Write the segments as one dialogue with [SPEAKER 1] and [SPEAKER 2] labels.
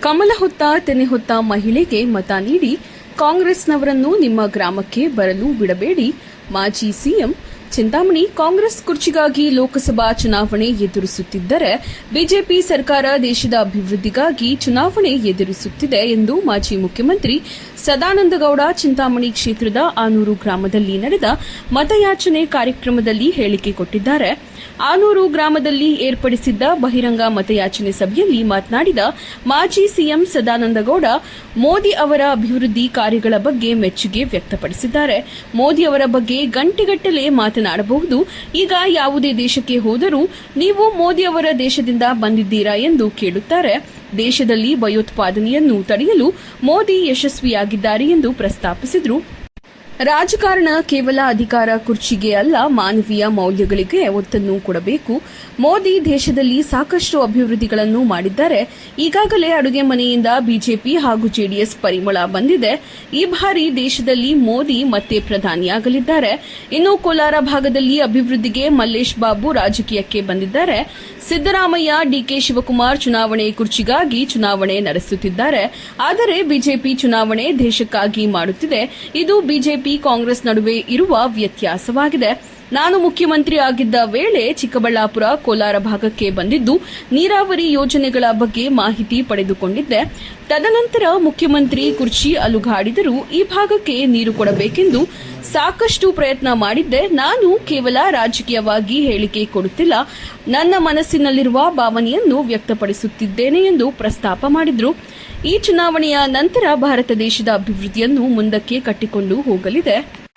[SPEAKER 1] ಕಮಲ ಹೊತ್ತ ತೆನೆ ಹೊತ್ತ ಮಹಿಳೆಗೆ ಮತ ನೀಡಿ ಕಾಂಗ್ರೆಸ್ನವರನ್ನು ನಿಮ್ಮ ಗ್ರಾಮಕ್ಕೆ ಬರಲು ಬಿಡಬೇಡಿ. ಮಾಜಿ ಸಿಎಂ ಚಿಂತಾಮಣಿ, ಕಾಂಗ್ರೆಸ್ ಕುರ್ಚಿಗಾಗಿ ಲೋಕಸಭಾ ಚುನಾವಣೆ ಎದುರಿಸುತ್ತಿದ್ದರೆ ಬಿಜೆಪಿ ಸರ್ಕಾರ ದೇಶದ ಅಭಿವೃದ್ಧಿಗಾಗಿ ಚುನಾವಣೆ ಎದುರಿಸುತ್ತಿದೆ ಎಂದು ಮಾಜಿ ಮುಖ್ಯಮಂತ್ರಿ ಸದಾನಂದಗೌಡ ಚಿಂತಾಮಣಿ ಕ್ಷೇತ್ರದ ಆನೂರು ಗ್ರಾಮದಲ್ಲಿ ನಡೆದ ಮತಯಾಚನೆ ಕಾರ್ಯಕ್ರಮದಲ್ಲಿ ಹೇಳಿಕೆ ಕೊಟ್ಟಿದ್ದಾರೆ. ಆನೂರು ಗ್ರಾಮದಲ್ಲಿ ಏರ್ಪಡಿಸಿದ್ದ ಬಹಿರಂಗ ಮತಯಾಚನೆ ಸಭೆಯಲ್ಲಿ ಮಾತನಾಡಿದ ಮಾಜಿ ಸಿಎಂ ಸದಾನಂದಗೌಡ, ಮೋದಿ ಅವರ ಅಭಿವೃದ್ಧಿ ಕಾರ್ಯಗಳ ಬಗ್ಗೆ ಮೆಚ್ಚುಗೆ ವ್ಯಕ್ತಪಡಿಸಿದ್ದಾರೆ. ಮೋದಿ ಅವರ ಬಗ್ಗೆ ಗಂಟೆಗಟ್ಟಲೆ ಮಾತನಾಡಬಹುದು. ಈಗ ಯಾವುದೇ ದೇಶಕ್ಕೆ ಹೋದರೂ ನೀವು ಮೋದಿ ಅವರ ದೇಶದಿಂದ ಬಂದಿದ್ದೀರಾ ಎಂದು ಕೇಳುತ್ತಾರೆ. ದೇಶದಲ್ಲಿ ಭಯೋತ್ಪಾದನೆಯನ್ನು ತಡೆಯಲು ಮೋದಿ ಯಶಸ್ವಿಯಾಗಿದ್ದಾರೆ ಎಂದು ಪ್ರಸ್ತಾಪಿಸಿದರು. ರಾಜಕಾರಣ ಕೇವಲ ಅಧಿಕಾರ ಕುರ್ಚಿಗೆ ಅಲ್ಲ, ಮಾನವೀಯ ಮೌಲ್ಯಗಳಿಗೆ ಒತ್ತನ್ನು ಕೊಡಬೇಕು. ಮೋದಿ ದೇಶದಲ್ಲಿ ಸಾಕಷ್ಟು ಅಭಿವೃದ್ಧಿಗಳನ್ನು ಮಾಡಿದ್ದಾರೆ. ಈಗಾಗಲೇ ಅಡುಗೆ ಮನೆಯಿಂದ ಬಿಜೆಪಿ ಹಾಗೂ ಜೆಡಿಎಸ್ ಪರಿಮಳ ಬಂದಿದೆ. ಈ ಬಾರಿ ದೇಶದಲ್ಲಿ ಮೋದಿ ಮತ್ತೆ ಪ್ರಧಾನಿಯಾಗಲಿದ್ದಾರೆ. ಇನ್ನು ಕೋಲಾರ ಭಾಗದಲ್ಲಿ ಅಭಿವೃದ್ಧಿಗೆ ಮಲ್ಲೇಶ್ ಬಾಬು ರಾಜಕೀಯಕ್ಕೆ ಬಂದಿದ್ದಾರೆ. ಸಿದ್ದರಾಮಯ್ಯ ಡಿಕೆ ಶಿವಕುಮಾರ್ ಚುನಾವಣೆ ಕುರ್ಚಿಗಾಗಿ ಚುನಾವಣೆ ನಡೆಸುತ್ತಿದ್ದಾರೆ. ಆದರೆ ಬಿಜೆಪಿ ಚುನಾವಣೆ ದೇಶಕ್ಕಾಗಿ ಮಾಡುತ್ತಿದೆ. ಇದು ಬಿಜೆಪಿ ಕಾಂಗ್ರೆಸ್ ನಡುವೆ ಇರುವ ವ್ಯತ್ಯಾಸವಾಗಿದೆ. ನಾನು ಮುಖ್ಯಮಂತ್ರಿ ಆಗಿದ್ದ ವೇಳೆ ಚಿಕ್ಕಬಳ್ಳಾಪುರ, ಕೋಲಾರ ಭಾಗಕ್ಕೆ ಬಂದಿದ್ದು ನೀರಾವರಿ ಯೋಜನೆಗಳ ಬಗ್ಗೆ ಮಾಹಿತಿ ಪಡೆದುಕೊಂಡಿದ್ದೆ. ತದನಂತರ ಮುಖ್ಯಮಂತ್ರಿ ಕುರ್ಚಿ ಅಲುಗಾಡಿದರೂ. ಈ ಭಾಗಕ್ಕೆ ನೀರು ಕೊಡಬೇಕೆಂದು ಸಾಕಷ್ಟು ಪ್ರಯತ್ನ ಮಾಡಿದ್ದೆ. ನಾನು ಕೇವಲ ರಾಜಕೀಯವಾಗಿ ಹೇಳಿಕೆ ಕೊಡುತ್ತಿಲ್ಲ. ನನ್ನ ಮನಸ್ಸಿನಲ್ಲಿರುವ ಭಾವನೆಯನ್ನು ವ್ಯಕ್ತಪಡಿಸುತ್ತಿದ್ದೇನೆ ಎಂದು ಪ್ರಸ್ತಾಪ ಮಾಡಿದ್ರು. ಈ ಚುನಾವಣೆಯ ನಂತರ ಭಾರತ ದೇಶದ ಅಭಿವೃದ್ಧಿಯನ್ನು ಮುಂದಕ್ಕೆ ಕಟ್ಟಿಕೊಂಡು ಹೋಗಲಿದೆ.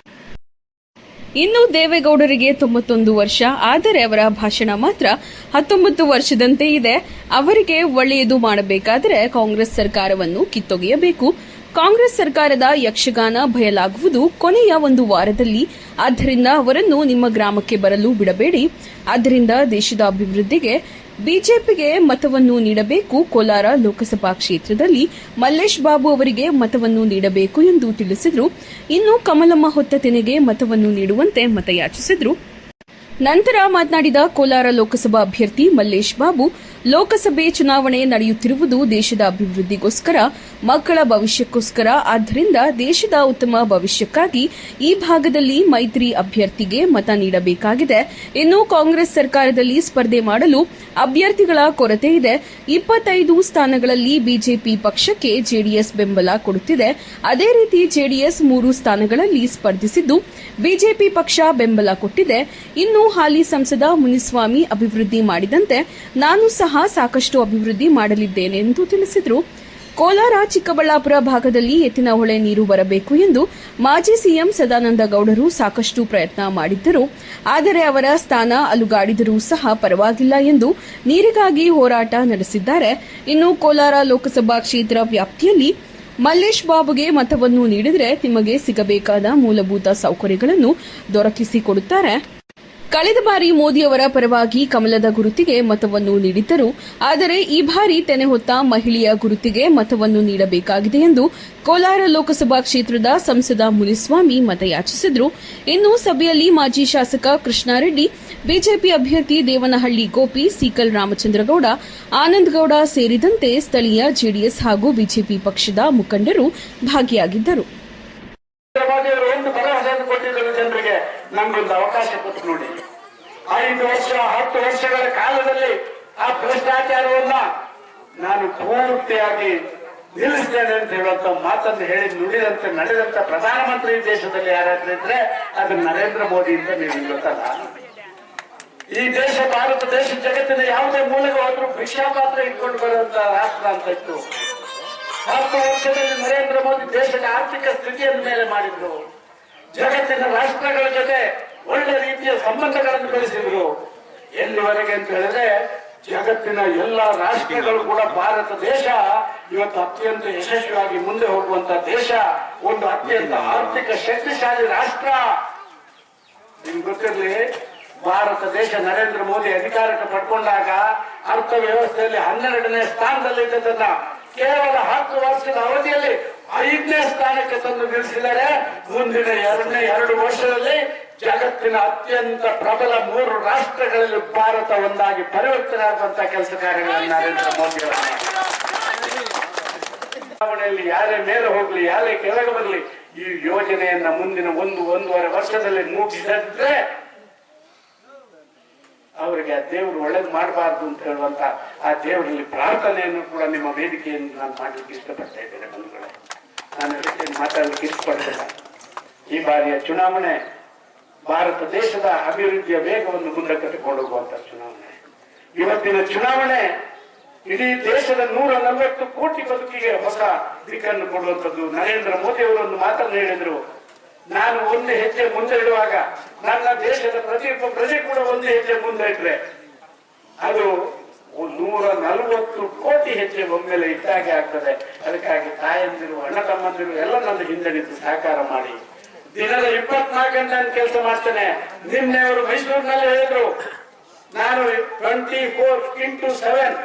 [SPEAKER 1] ಇನ್ನು ದೇವೇಗೌಡರಿಗೆ ತೊಂಬತ್ತೊಂದು ವರ್ಷ, ಆದರೆ ಅವರ ಭಾಷಣ ಮಾತ್ರ ಹತ್ತೊಂಬತ್ತು ವರ್ಷದಂತೆ ಇದೆ. ಅವರಿಗೆ ಒಳ್ಳೆಯದು ಮಾಡಬೇಕಾದರೆ ಕಾಂಗ್ರೆಸ್ ಸರ್ಕಾರವನ್ನು ಕಿತ್ತೊಗೆಯಬೇಕು. ಕಾಂಗ್ರೆಸ್ ಸರ್ಕಾರದ ಯಕ್ಷಗಾನ ಬಯಲಾಗುವುದು ಕೊನೆಯ ಒಂದು ವಾರದಲ್ಲಿ. ಆದ್ದರಿಂದ ಅವರನ್ನು ನಿಮ್ಮ ಗ್ರಾಮಕ್ಕೆ ಬರಲು ಬಿಡಬೇಡಿ. ಆದ್ದರಿಂದ ದೇಶದ ಅಭಿವೃದ್ಧಿಗೆ ಬಿಜೆಪಿಗೆ ಮತವನ್ನು ನೀಡಬೇಕು. ಕೋಲಾರ ಲೋಕಸಭಾ ಕ್ಷೇತ್ರದಲ್ಲಿ ಮಲ್ಲೇಶ್ ಬಾಬು ಅವರಿಗೆ ಮತವನ್ನು ನೀಡಬೇಕು ಎಂದು ತಿಳಿಸಿದರು. ಇನ್ನು ಕಮಲಮ್ಮ ಹೊತ್ತ ತೆನೆಗೆ ಮತವನ್ನು ನೀಡುವಂತೆ ಮತಯಾಚಿಸಿದರು. ನಂತರ ಮಾತನಾಡಿದ ಕೋಲಾರ ಲೋಕಸಭಾ ಅಭ್ಯರ್ಥಿ ಮಲ್ಲೇಶ್ ಬಾಬು ಲೋಕಸಭೆ ಚುನಾವಣೆ ನಡೆಯುತ್ತಿರುವುದು ದೇಶದ ಅಭಿವೃದ್ಧಿಗೋಸ್ಕರ, ಮಕ್ಕಳ ಭವಿಷ್ಯಕ್ಕೋಸ್ಕರ. ಆದ್ದರಿಂದ ದೇಶದ ಉತ್ತಮ ಭವಿಷ್ಯಕ್ಕಾಗಿ ಈ ಭಾಗದಲ್ಲಿ ಮೈತ್ರಿ ಅಭ್ಯರ್ಥಿಗೆ ಮತ ನೀಡಬೇಕಾಗಿದೆ. ಇನ್ನು ಕಾಂಗ್ರೆಸ್ ಸರ್ಕಾರದಲ್ಲಿ ಸ್ಪರ್ಧೆ ಮಾಡಲು ಅಭ್ಯರ್ಥಿಗಳ ಕೊರತೆ ಇದೆ. ಇಪ್ಪತ್ತೈದು ಸ್ಥಾನಗಳಲ್ಲಿ ಬಿಜೆಪಿ ಪಕ್ಷಕ್ಕೆ ಜೆಡಿಎಸ್ ಬೆಂಬಲ ಕೊಡುತ್ತಿದೆ. ಅದೇ ರೀತಿ ಜೆಡಿಎಸ್ ಮೂರು ಸ್ಥಾನಗಳಲ್ಲಿ ಸ್ಪರ್ಧಿಸಿದ್ದು ಬಿಜೆಪಿ ಪಕ್ಷ ಬೆಂಬಲ ಕೊಟ್ಟಿದೆ. ಇನ್ನು ಹಾಲಿ ಸಂಸದ ಮುನಿಸ್ವಾಮಿ ಅಭಿವೃದ್ಧಿ ಮಾಡಿದಂತೆ ನಾನು ಸಹ ಸಾಕಷ್ಟು ಅಭಿವೃದ್ಧಿ ಮಾಡಲಿದ್ದೇನೆ ಎಂದು ತಿಳಿಸಿದರು. ಕೋಲಾರ, ಚಿಕ್ಕಬಳ್ಳಾಪುರ ಭಾಗದಲ್ಲಿ ಎತ್ತಿನ ಹೊಳೆ ನೀರು ಬರಬೇಕು ಎಂದು ಮಾಜಿ ಸಿಎಂ ಸದಾನಂದ ಗೌಡರು ಸಾಕಷ್ಟು ಪ್ರಯತ್ನ ಮಾಡಿದ್ದರು. ಆದರೆ ಅವರ ಸ್ಥಾನ ಅಲುಗಾಡಿದರೂ ಸಹ ಪರವಾಗಿಲ್ಲ ಎಂದು ನೀರಿಗಾಗಿ ಹೋರಾಟ ನಡೆಸಿದ್ದಾರೆ. ಇನ್ನು ಕೋಲಾರ ಲೋಕಸಭಾ ಕ್ಷೇತ್ರ ವ್ಯಾಪ್ತಿಯಲ್ಲಿ ಮಲ್ಲೇಶ್ ಬಾಬುಗೆ ಮತವನ್ನು ನೀಡಿದರೆ ನಿಮಗೆ ಸಿಗಬೇಕಾದ ಮೂಲಭೂತ ಸೌಕರ್ಯಗಳನ್ನು ದೊರಕಿಸಿಕೊಡುತ್ತಾರೆ ಕಳೆದ ಬಾರಿ ಮೋದಿಯವರ ಪರವಾಗಿ ಕಮಲದ ಗುರುತಿಗೆ ಮತವನ್ನು ನೀಡಿದ್ದರು. ಆದರೆ ಈ ಬಾರಿ ತೆನೆ ಹೊತ್ತ ಮಹಿಳೆಯ ಗುರುತಿಗೆ ಮತವನ್ನು ನೀಡಬೇಕಾಗಿದೆ ಎಂದು ಕೋಲಾರ ಲೋಕಸಭಾ ಕ್ಷೇತ್ರದ ಸಂಸದ ಮುನಿಸ್ವಾಮಿ ಮತಯಾಚಿಸಿದರು. ಇನ್ನು ಸಭೆಯಲ್ಲಿ ಮಾಜಿ ಶಾಸಕ ಕೃಷ್ಣಾರೆಡ್ಡಿ, ಬಿಜೆಪಿ ಅಭ್ಯರ್ಥಿ ದೇವನಹಳ್ಳಿ ಗೋಪಿ, ಸೀಕಲ್ ರಾಮಚಂದ್ರಗೌಡ ಆನಂದಗೌಡ ಸೇರಿದಂತೆ ಸ್ಥಳೀಯ ಜೆಡಿಎಸ್ ಹಾಗೂ ಬಿಜೆಪಿ ಪಕ್ಷದ ಮುಖಂಡರು ಭಾಗಿಯಾಗಿದ್ದರು.
[SPEAKER 2] ನಮ್ಗೊಂದು ಅವಕಾಶ ಕೊಟ್ಟು ನೋಡಿ. ಐದು ವರ್ಷ, ಹತ್ತು ವರ್ಷಗಳ ಕಾಲದಲ್ಲಿ ಆ ಭ್ರಷ್ಟಾಚಾರವನ್ನ ನಾನು ಪೂರ್ತಿಯಾಗಿ ನಿಲ್ಲಿಸ್ತೇನೆ ಅಂತ ಹೇಳುವಂತ ಮಾತನ್ನು ಹೇಳಿ ನುಡಿದಂತೆ ನಡೆದಂತ ಪ್ರಧಾನಮಂತ್ರಿ ದೇಶದಲ್ಲಿ ಯಾರಾದ್ರೂ ಇದ್ರೆ ಅದು ನರೇಂದ್ರ ಮೋದಿ ಅಂತ ನೀವು ಗೊತ್ತಲ್ಲ ಈ ದೇಶ, ಭಾರತ ದೇಶ ಜಗತ್ತಿನ ಯಾವುದೇ ಮೂಲಕ ಹೋದ್ರೂ ಭಿಕ್ಷಾಪಾತ್ರ ಇಟ್ಕೊಂಡು ಬರುವಂತ ರಾಷ್ಟ್ರ ಅಂತ ಇತ್ತು. ಹತ್ತು ವರ್ಷದಲ್ಲಿ ನರೇಂದ್ರ ಮೋದಿ ದೇಶದ ಆರ್ಥಿಕ ಸ್ಥಿತಿಯನ್ನು ಮೇಲೆ ಮಾಡಿದ್ರು. ಜಗತ್ತಿನ ರಾಷ್ಟ್ರಗಳ ಜೊತೆ ಒಳ್ಳೆ ರೀತಿಯ ಸಂಬಂಧಗಳನ್ನು ಬೆಳೆಸಿದ್ರು. ಎಲ್ಲಿವರೆಗೆ ಅಂತ ಹೇಳಿದ್ರೆ, ಜಗತ್ತಿನ ಎಲ್ಲ ರಾಷ್ಟ್ರಗಳು ಕೂಡ ಭಾರತ ದೇಶ, ಇವತ್ತು ಅತ್ಯಂತ ಯಶಸ್ವಿಯಾಗಿ ಮುಂದೆ ಹೋಗುವಂತ ದೇಶ, ಒಂದು ಅತ್ಯಂತ ಆರ್ಥಿಕ ಶಕ್ತಿಶಾಲಿ ರಾಷ್ಟ್ರ. ನಿಮ್ಗೆ ಗೊತ್ತಿರಲಿ, ಭಾರತ ದೇಶ ನರೇಂದ್ರ ಮೋದಿ ಅಧಿಕಾರಕ್ಕೆ ಪಡ್ಕೊಂಡಾಗ ಅರ್ಥ ವ್ಯವಸ್ಥೆಯಲ್ಲಿ ಹನ್ನೆರಡನೇ ಸ್ಥಾನದಲ್ಲಿದ್ದದನ್ನ ಕೇವಲ ಹತ್ತು ವರ್ಷದ ಅವಧಿಯಲ್ಲಿ ಐದನೇ ಸ್ಥಾನಕ್ಕೆ ತಂದು ನಿಲ್ಲಿಸಿದ್ದಾರೆ ಮುಂದಿನ ಎರಡನೇ ಎರಡು ವರ್ಷದಲ್ಲಿ ಜಗತ್ತಿನ ಅತ್ಯಂತ ಪ್ರಬಲ ಮೂರು ರಾಷ್ಟ್ರಗಳಲ್ಲಿ ಭಾರತ ಒಂದಾಗಿ ಪರಿವರ್ತನೆ ಆಗುವಂತಹ ಕೆಲಸ ಕಾರ್ಯಗಳನ್ನು ನರೇಂದ್ರ ಮೋದಿ. ಚುನಾವಣೆಯಲ್ಲಿ ಯಾರೇ ಮೇಲೆ ಹೋಗ್ಲಿ, ಯಾರೇ ಕೆಳಗೆ ಬರಲಿ, ಈ ಯೋಜನೆಯನ್ನ ಮುಂದಿನ ಒಂದು, ಒಂದೂವರೆ ವರ್ಷದಲ್ಲಿ ಮುಗಿಸಿದ್ರೆ ಅವರಿಗೆ ಆ ದೇವರು ಒಳ್ಳೇದು ಮಾಡಬಾರ್ದು ಅಂತ ಹೇಳುವಂತ ಆ ದೇವರಲ್ಲಿ ಪ್ರಾರ್ಥನೆಯನ್ನು ಕೂಡ ನಿಮ್ಮ ವೇದಿಕೆಯನ್ನು ನಾನು ಮಾಡ್ಲಿಕ್ಕೆ ಇಷ್ಟಪಡ್ತಾ ಇದ್ದೇನೆ ಬಂಧುಗಳೇ ನಾನು ಅದಕ್ಕೆ ಮಾತಾಡ್ಲಿಕ್ಕೆ ಇಷ್ಟಪಡ್ತೇನೆ ಈ ಬಾರಿಯ ಚುನಾವಣೆ ಭಾರತ ದೇಶದ ಅಭಿವೃದ್ಧಿಯ ವೇಗವನ್ನು ಮುಂದೆ ಕಟ್ಟಿಕೊಂಡು ಹೋಗುವಂತ ಚುನಾವಣೆ. ಇವತ್ತಿನ ಚುನಾವಣೆ ಇಡೀ ದೇಶದ ನೂರ ನಲವತ್ತು ಕೋಟಿ ಬದುಕಿಗೆ ಹೊಸ ದಿಕ್ಕನ್ನು ಕೊಡುವಂಥದ್ದು ನರೇಂದ್ರ ಮೋದಿ ಅವರೊಂದು ಮಾತನ್ನು ಹೇಳಿದ್ರು. ನಾನು ಒಂದು ಹೆಜ್ಜೆ ಮುಂದೆ ಇಡುವಾಗ ನನ್ನ ದೇಶದ ಪ್ರತಿಯೊಬ್ಬ ಪ್ರಜೆ ಕೂಡ ಒಂದು ಹೆಜ್ಜೆ ಮುಂದೆ ಇಟ್ರೆ ಅದು ನೂರ ನಲವತ್ತು ಕೋಟಿ ಹೆಜ್ಜೆ ಒಮ್ಮೆಲೆ ಇಟ್ಟಾಗೆ ಆಗ್ತದೆ. ಅದಕ್ಕಾಗಿ ತಾಯಂದಿರು, ಅಣ್ಣ ತಮ್ಮಂದಿರು, ಎಲ್ಲ ನನ್ನ ಹಿಂದೆ ನಿಂತು ಸಹಕಾರ ಮಾಡಿ. ದಿನದ ಇಪ್ಪತ್ನಾಲ್ಕು ಗಂಟೆ ನಾನು ಕೆಲಸ ಮಾಡ್ತೇನೆ. ನಿನ್ನೆ ಅವರು ಮೈಸೂರಿನಲ್ಲಿ ಹೇಳಿದ್ರು. ನಾನು ಟ್ವೆಂಟಿ ಫೋರ್ ಇಂಟು ಸೆವೆನ್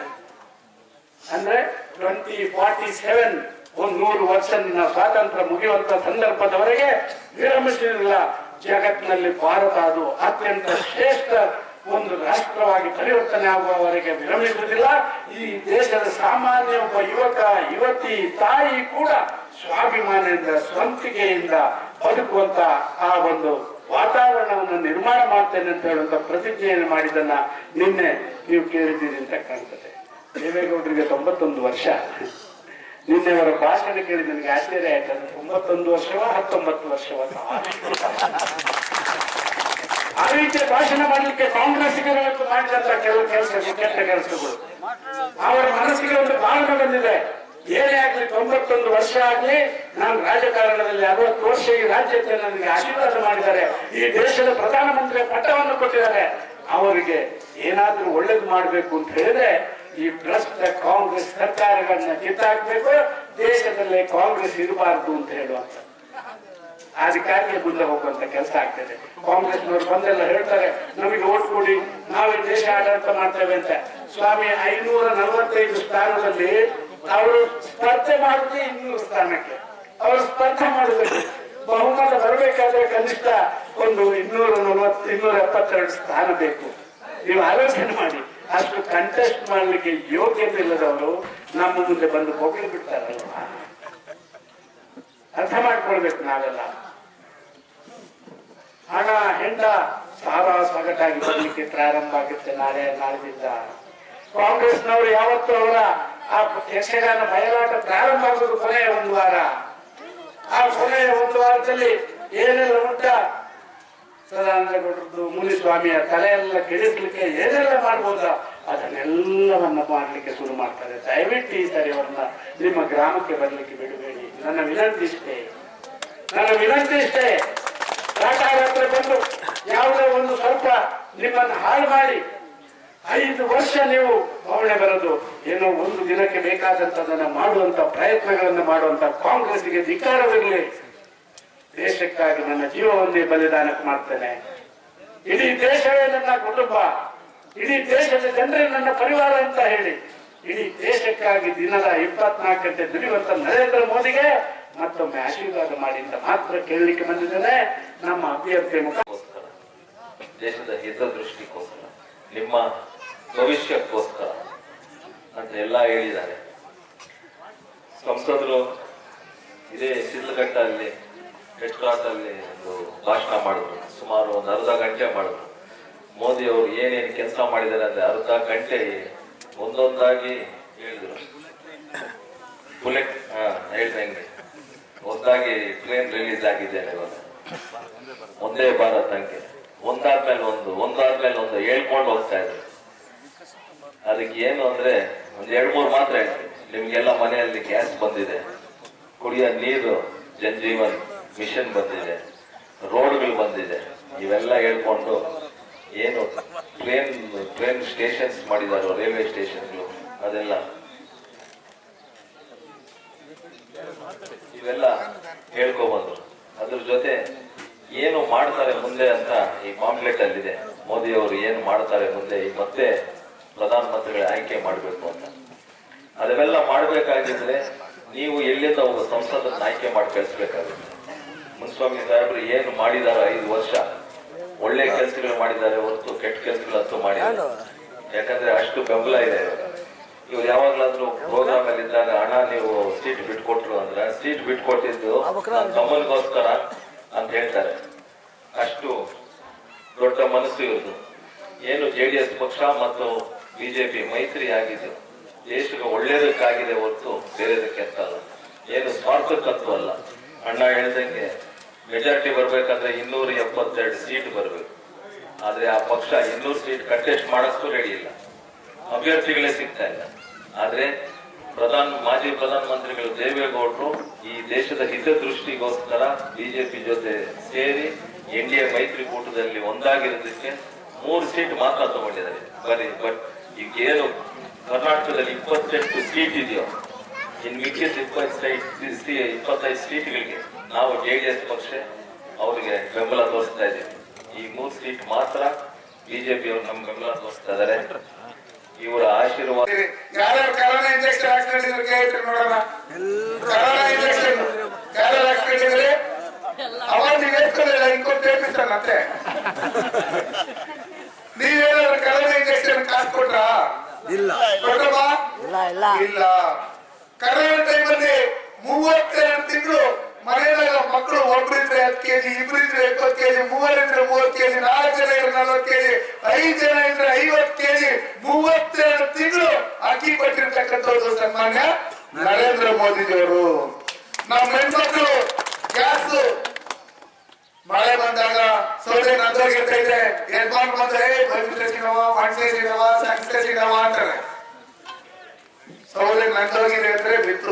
[SPEAKER 2] ಅಂದ್ರೆ ಟ್ವೆಂಟಿ ಫಾರ್ಟಿ ಸೆವೆನ್ ಒಂದ್ ನೂರು ವರ್ಷ ನಿನ್ನ ಸ್ವಾತಂತ್ರ್ಯ ಮುಗಿಯುವಂತ ಸಂದರ್ಭದವರೆಗೆ ವಿರಮಿಸಿರಲಿಲ್ಲ. ಜಗತ್ತಿನಲ್ಲಿ ಭಾರತ ಅದು ಅತ್ಯಂತ ಶ್ರೇಷ್ಠ ಒಂದು ರಾಷ್ಟ್ರವಾಗಿ ಪರಿವರ್ತನೆ ಆಗುವವರೆಗೆ ವಿರಮಿಸುವುದಿಲ್ಲ ಈ ದೇಶದ ಸಾಮಾನ್ಯ ಒಬ್ಬ ಯುವಕ, ಯುವತಿ, ತಾಯಿ ಕೂಡ ಸ್ವಾಭಿಮಾನದಿಂದ, ಸ್ವಂತಿಕೆಯಿಂದ ಬದುಕುವಂತ ಆ ಒಂದು ವಾತಾವರಣವನ್ನು ನಿರ್ಮಾಣ ಮಾಡ್ತೇನೆ ಅಂತ ಹೇಳುವಂತ ಪ್ರತಿಜ್ಞೆಯನ್ನು ಮಾಡಿದ್ದನ್ನ ನಿನ್ನೆ ನೀವು ಕೇಳಿದ್ದೀರಿ ಅಂತ ಕಾಣ್ತದೆ. ದೇವೇಗೌಡರಿಗೆ ತೊಂಬತ್ತೊಂದು ವರ್ಷ. ನಿನ್ನೆ ಅವರ ಭಾಷಣ ಕೇಳಿ ನನಗೆ ಆಶ್ಚರ್ಯ ಆಯ್ತು ತೊಂಬತ್ತೊಂದು ವರ್ಷವ ಹತ್ತೊಂಬತ್ತು ವರ್ಷವ? ಆ ರೀತಿಯ ಭಾಷಣ ಮಾಡಲಿಕ್ಕೆ ಕಾಂಗ್ರೆಸ್ಸಿಗರು ಮಾಡಿದಂತ ಕೆಲವು ಕೆಲಸ ಕೆಟ್ಟ ಕೆಲಸಗಳು. ಅವರ ಮನಸ್ಸಿಗೆ ಒಂದು ಭಾವನೆ ಬಂದಿದೆ. ಏನೇ ಆಗ್ಲಿ ತೊಂಬತ್ತೊಂದು ವರ್ಷ ಆಗ್ಲಿ ನಾನು ರಾಜಕಾರಣದಲ್ಲಿ ಅರವತ್ತು ವರ್ಷ ಈ ರಾಜ್ಯಕ್ಕೆ ನನಗೆ ಆಶೀರ್ವಾದ ಮಾಡಿದ್ದಾರೆ. ಈ ದೇಶದ ಪ್ರಧಾನಮಂತ್ರಿ ಪಟ್ಟವನ್ನು ಕೊಟ್ಟಿದ್ದಾರೆ. ಅವರಿಗೆ ಏನಾದ್ರೂ ಒಳ್ಳೇದು ಮಾಡಬೇಕು ಅಂತ ಹೇಳಿದ್ರೆ ಈ ಭ್ರಷ್ಟ ಕಾಂಗ್ರೆಸ್ ಸರ್ಕಾರಗಳನ್ನ ಕಿತ್ತಾಕ್ಬೇಕು, ದೇಶದಲ್ಲೇ ಕಾಂಗ್ರೆಸ್ ಇರಬಾರದು ಅಂತ ಹೇಳುವಂತ ಅದಕ್ಕಾಗಿ ಮುಂದೆ ಹೋಗುವಂತ ಕೆಲಸ ಆಗ್ತದೆ. ಕಾಂಗ್ರೆಸ್ನವರು ಬಂದೆಲ್ಲ ಹೇಳ್ತಾರೆ, ನಮಗೆ ಓಟ್ ಕೊಡಿ, ನಾವೇ ದೇಶ ಆಡಳಿತ ಮಾಡ್ತೇವೆ ಅಂತ. ಸ್ವಾಮಿ, ಐನೂರ ನಲವತ್ತೈದು ಸ್ಥಾನದಲ್ಲಿ ಅವರು ಸ್ಪರ್ಧೆ ಮಾಡುತ್ತೆ ಇನ್ನೂರು ಸ್ಥಾನಕ್ಕೆ. ಅವರು ಸ್ಪರ್ಧೆ ಮಾಡಬೇಕು ಬಹುಮತ ಬರಬೇಕಾದ್ರೆ ಕನಿಷ್ಠ ಒಂದು ಇನ್ನೂರ ನಲವತ್ತು, ಇನ್ನೂರ ಎಪ್ಪತ್ತೆರಡು ಸ್ಥಾನ ಬೇಕು. ನೀವು ಆಲೋಚನೆ ಮಾಡಿ. ಅಷ್ಟು ಕಂಟೆಸ್ಟ್ ಮಾಡಲಿಕ್ಕೆ ಯೋಗ್ಯತೆ ಇಲ್ಲದವರು ನಮ್ಮ ಮುಂದೆ ಬಂದು ಹೋಗಿ ಬಿಡ್ತಾರಲ್ವಾ ಅರ್ಥ ಮಾಡ್ಕೊಳ್ಬೇಕು ನಾವೆಲ್ಲ. ಹಣ ಹೆಂಡ ಸಾರ ಸೊಗಟಾಗಿ ಬರಲಿಕ್ಕೆ ಪ್ರಾರಂಭ ಆಗುತ್ತೆ ನಾಳೆ ನಾಳೆದಿಂದ ಕಾಂಗ್ರೆಸ್ನವರು ಯಾವತ್ತು ಅವರ ಆ ಯಕ್ಷಗಾನ ಬಯಲಾಟ ಪ್ರಾರಂಭ ಆಗೋದು ಕೊನೆಯ ಒಂದು ವಾರ. ಆ ಕೊನೆಯ ಒಂದು ವಾರದಲ್ಲಿ ಏನೆಲ್ಲ ಉಂಟ? ಸದಾನಂದಗೌಡರದ್ದು ಮುನಿಸ್ವಾಮಿಯ ತಲೆಯೆಲ್ಲ ಕೆಡಿಸ್ಲಿಕ್ಕೆ ಏನೆಲ್ಲ ಮಾಡ್ಬೋದ? ಅದನ್ನೆಲ್ಲವನ್ನ ಮಾಡ್ಲಿಕ್ಕೆ ಶುರು ಮಾಡ್ತಾರೆ. ದಯವಿಟ್ಟು ಈ ಸರಿ ಅವ್ರನ್ನ ನಿಮ್ಮ ಗ್ರಾಮಕ್ಕೆ ಬರಲಿಕ್ಕೆ ಬಿಡಬೇಡಿ. ನನ್ನ ವಿನಂತಿ ಇಷ್ಟೇ ನನ್ನ ವಿನಂತಿ ಇಷ್ಟೇ ಕಾಟಾರ ಹತ್ರ ಬಂದು ಯಾವುದೇ ಒಂದು ಸ್ವಲ್ಪ ನಿಮ್ಮನ್ನು ಹಾಳು ಮಾಡಿ ಐದು ವರ್ಷ ನೀವು ಭಾವನೆ ಬರೋದು ಏನೋ ಒಂದು ದಿನಕ್ಕೆ ಬೇಕಾದಂತದನ್ನ ಮಾಡುವಂತ ಪ್ರಯತ್ನಗಳನ್ನು ಮಾಡುವಂತ ಕಾಂಗ್ರೆಸ್ಗೆ ಧಿಕ್ಕಾರವಿರಲಿ. ದೇಶಕ್ಕಾಗಿ ನನ್ನ ಜೀವವನ್ನೇ ಬಲಿದಾನಕ್ಕೆ ಮಾಡ್ತೇನೆ. ಇಡೀ ದೇಶವೇ ನನ್ನ ಕುಟುಂಬ. ಇಡೀ ದೇಶದ ಜನರೇ ನನ್ನ ಪರಿವಾರ ಅಂತ ಹೇಳಿ. ಇಡೀ ದೇಶಕ್ಕಾಗಿ ದಿನದ ಇಪ್ಪತ್ನಾಲ್ಕು ಗಂಟೆ ದುಡಿಯುವಂತ ನರೇಂದ್ರ ಮೋದಿಗೆ ಮತ್ತೊಮ್ಮೆ ಆಶೀರ್ವಾದ ಮಾಡಿ ಮಾತ್ರ ಕೇಳಲಿಕ್ಕೆ ಬಂದಿದ್ದೇನೆ ನಮ್ಮ ಅಭ್ಯರ್ಥಿ
[SPEAKER 3] ಮುಖಕ್ಕೋಸ್ಕರ ದೇಶದ ಹಿತದೃಷ್ಟಿಗೋಸ್ಕರ, ನಿಮ್ಮ ಭವಿಷ್ಯಕ್ಕೋಸ್ಕರ ಅಂತ ಎಲ್ಲ ಹೇಳಿದ್ದಾರೆ. ಸಂಸದರು ಇದೇ ಶಿಡ್ಲಘಟ್ಟಲ್ಲಿ ರೆಡ್ ಕ್ರಾಸ್ ಅಲ್ಲಿ ಒಂದು ಭಾಷಣ ಮಾಡಿದ್ರು. ಸುಮಾರು ಒಂದು ಅರ್ಧ ಗಂಟೆ ಮಾಡಿದ್ರು. ಮೋದಿ ಅವರು ಏನೇನು ಕೆಲಸ ಮಾಡಿದ್ದಾರೆ ಅಂದ್ರೆ ಅರ್ಧ ಗಂಟೆ ಒಂದೊಂದಾಗಿ ಹೇಳಿದ್ರು. ಬುಲೆಟ್ ಹೇಳ್ತಾ ಹೇಳ್ದಂಗೆ ಹೊಸದಾಗಿ ಟ್ರೈನ್ ರಿಲೀಸ್ ಆಗಿದ್ದೇನೆ ಇವಾಗ. ಒಂದೇ ಭಾರತ್ ಅಂಕೆ ಒಂದಾದ್ಮೇಲೆ ಒಂದು ಒಂದಾದ್ಮೇಲೆ ಒಂದು ಹೇಳ್ಕೊಂಡು ಹೋಗ್ತಾ ಇದ್ರು. ಅದಕ್ಕೆ ಏನು ಅಂದ್ರೆ, ಒಂದ್ ಎರಡ್ ಮೂರು ಮಾತ್ರ ಹೇಳ್ತೀನಿ. ನಿಮ್ಗೆಲ್ಲ ಮನೆಯಲ್ಲಿ ಗ್ಯಾಸ್ ಬಂದಿದೆ. ಕುಡಿಯೋ ನೀರು, ಜನ್ಜೀವನ್ ಮಿಷನ್ ಬಂದಿದೆ. ರೋಡ್ಗಳು ಬಂದಿದೆ. ಇವೆಲ್ಲ ಹೇಳ್ಕೊಂಡು ಏನು ಟ್ರೈನ್ ಟ್ರೈನ್ ಸ್ಟೇಷನ್ಸ್ ಮಾಡಿದಾರೋ ರೈಲ್ವೆ ಸ್ಟೇಷನ್ಗಳು ಅದೆಲ್ಲ ಇವೆಲ್ಲ ಹೇಳ್ಕೊಬಂದ್ರು ಅದ್ರ ಜೊತೆ ಏನು ಮಾಡ್ತಾರೆ ಮುಂದೆ ಅಂತ ಈ ಪಾಂಪ್ಲೆಟ್ ಅಲ್ಲಿದೆ. ಮೋದಿ ಅವರು ಏನು ಮಾಡ್ತಾರೆ ಮುಂದೆ ಈ ಮತ್ತೆ ಪ್ರಧಾನಮಂತ್ರಿಗಳ ಆಯ್ಕೆ ಮಾಡಬೇಕು ಅಂತ. ಅದೆಲ್ಲ ಮಾಡಬೇಕಾಗಿದ್ರೆ ನೀವು ಎಲ್ಲಿಂದ ಒಬ್ಬ ಸಂಸದನ್ನ ಆಯ್ಕೆ ಮಾಡಿ ಕಳಿಸ್ಬೇಕಾಗುತ್ತೆ. ಮುನ್ಸ್ವಾಮಿ ಸಾಹೇಬರು ಏನು ಮಾಡಿದಾರೆ ಐದು ವರ್ಷ ಒಳ್ಳೆ ಕೆಲಸಗಳು ಮಾಡಿದ್ದಾರೆ ಹೊರತು ಕೆಟ್ಟ ಕೆಲಸಗಳು ಅಂತೂ ಮಾಡಿದ್ದಾರೆ ಯಾಕಂದ್ರೆ ಅಷ್ಟು ಬೆಂಬಲ ಇದೆ ಇವಾಗ. ಇವ್ರು ಯಾವಾಗ್ಲಾದ್ರೂ ಪ್ರೋಗ್ರಾಮ್ ಅಲ್ಲಿ ಇದ್ದಾಗ ಹಣ ನೀವು ಸೀಟ್ ಬಿಟ್ಕೊಟ್ರು ಅಂದ್ರೆ ಸೀಟ್ ಬಿಟ್ಕೊಟ್ಟಿದ್ದು ಗಮನಗೋಸ್ಕರ ಅಂತ ಹೇಳ್ತಾರೆ. ಅಷ್ಟು ದೊಡ್ಡ ಮನಸ್ಸು ಇವ್ರದ್ದು ಏನು ಜೆ ಡಿ ಎಸ್ ಪಕ್ಷ ಮತ್ತು ಬಿಜೆಪಿ ಮೈತ್ರಿ ಆಗಿದ್ದು, ದೇಶಕ್ಕೆ ಒಳ್ಳೇದಕ್ಕಾಗಿದೆ ಹೊರತು ಬೇರೆದಕ್ಕೆ ಅಂತ ಅಲ್ಲ. ಏನು ಸ್ವಾರ್ಥಕ್ಕಂತೂ ಅಲ್ಲ. ಅಣ್ಣ ಹೇಳ್ದಂಗೆ ಮೆಜಾರಿಟಿ ಬರ್ಬೇಕಂದ್ರೆ ಇನ್ನೂರ ಎಪ್ಪತ್ತೆರಡು ಸೀಟ್ ಬರಬೇಕು. ಆದ್ರೆ ಆ ಪಕ್ಷ ಇನ್ನೂರು ಸೀಟ್ ಕಂಟೆಸ್ಟ್ ಮಾಡಕ್ಕೂ ರೆಡಿ ಇಲ್ಲ. ಅಭ್ಯರ್ಥಿಗಳೇ ಸಿಗ್ತಾ ಇಲ್ಲ. ಆದ್ರೆ ಪ್ರಧಾನ, ಮಾಜಿ ಪ್ರಧಾನಮಂತ್ರಿಗಳು ದೇವೇಗೌಡರು ಈ ದೇಶದ ಹಿತದೃಷ್ಟಿಗೋಸ್ಕರ ಬಿಜೆಪಿ ಜೊತೆ ಸೇರಿ ಎನ್ ಡಿ ಎ ಮೈತ್ರಿಕೂಟದಲ್ಲಿ ಒಂದಾಗಿರೋದಕ್ಕೆ ಮೂರು ಸೀಟ್ ಮಾತ್ರ ತಗೊಂಡಿದ್ದಾರೆ. ಬರೀ, ಬಟ್ ಈಗ ಏನು ಕರ್ನಾಟಕದಲ್ಲಿ ಇಪ್ಪತ್ತೆಂಟು ಸೀಟ್ ಇದೆಯೋ, ಇನ್ ಮಿಕ್ಕಿದ ಇಪ್ಪತ್ತೈದು ಇಪ್ಪತ್ತೈದು ಸೀಟ್ಗಳಿಗೆ ನಾವು ಜೆಡಿಎಸ್ ಪಕ್ಷ ಅವರಿಗೆ ಬೆಂಬಲ ತೋರಿಸ್ತಾ ಇದ್ದೀವಿ. ಈ ಮೂರು ಸೀಟ್ ಮಾತ್ರ ಬಿಜೆಪಿ ಅವರು ನಮ್ಮ ಬೆಂಬಲ ತೋರಿಸ್ತಾ ಇದ್ದಾರೆ. ಇವರ ಆಶೀರ್ವಾದ
[SPEAKER 4] ಯಾರ್ಯಾರು ಕರೋನಾ ಇಂಜೆಕ್ಷನ್ ಹಾಕ್ಕೊಂಡಿದ್ರು ಕೈ ಇಟ್ಟು ನೋಡೋಣ ಕರೋನಾ ಇಂಜೆಕ್ಷನ್ ಯಾರ್ಯಾರು ಹಾಕ್ಕೊಂಡಿದ್ರಿ? ಅವಾಗ ನೀವು ಎತ್ಕೊಳ್ಳಿಲ್ಲ ಇಂಕೊಂಡು ತೇಪಿಸ್ತಾನ ಮತ್ತೆ. ನೀವೇನಾದ್ರು ಕರೋನಾ ಇಂಜೆಕ್ಷನ್ ಕಾಸು ಕೊಟ್ರ?
[SPEAKER 5] ಇಲ್ಲ.
[SPEAKER 4] ಕೊಟ್ರಮ್ಮ?
[SPEAKER 5] ಇಲ್ಲ ಇಲ್ಲ.
[SPEAKER 4] ಇಲ್ಲ. ಕರೋನಾ ಟೈಮಲ್ಲಿ ಮೂವತ್ತೆರಡು ತಿಂಗಳು ಮನೆಯಲ್ಲ ಮಕ್ಕಳು ಒಬ್ರಿದ್ರೆ ಹತ್ತು ಕೆಜಿ ಇಬ್ರಿದ್ರೆ ಇಪ್ಪತ್ತು ಕೆಜಿ ಮೂವರಿದ್ರೆ ಮೂವತ್ತು ಕೆಜಿ ನಾಲ್ಕು ಜನ ಇದ್ರೆ ನಲ್ವತ್ತು ಕೆಜಿ ಐದು ಜನ ಇದ್ರೆ ಐವತ್ತು ಕೆಜಿ ಮೂವತ್ತೆರಡು ತಿಂಗಳು ಅಕ್ಕಿ ಕೊಟ್ಟಿರ್ತಕ್ಕಂಥದ್ದು ಸನ್ಮಾನ್ಯ ನರೇಂದ್ರ ಅವರು ನಮ್ಮ ಹೆಣ್ಮಕ್ಳು, ಗ್ಯಾಸ್. ಮಳೆ ಬಂದಾಗ ಸೌದೆ ನಂದೋಗಿರ್ತೈತೆ ಯಜಮಾನ್ ಬಂದ್ರೆ ಬಂದ್ರೆ ಸಿಗವ ಮಣ್ಸೆ ಅಂತಾರೆ. ಸೌದೆ ನಂದೋಗಿದೆ ಅಂದ್ರೆ ಬಿತ್ತು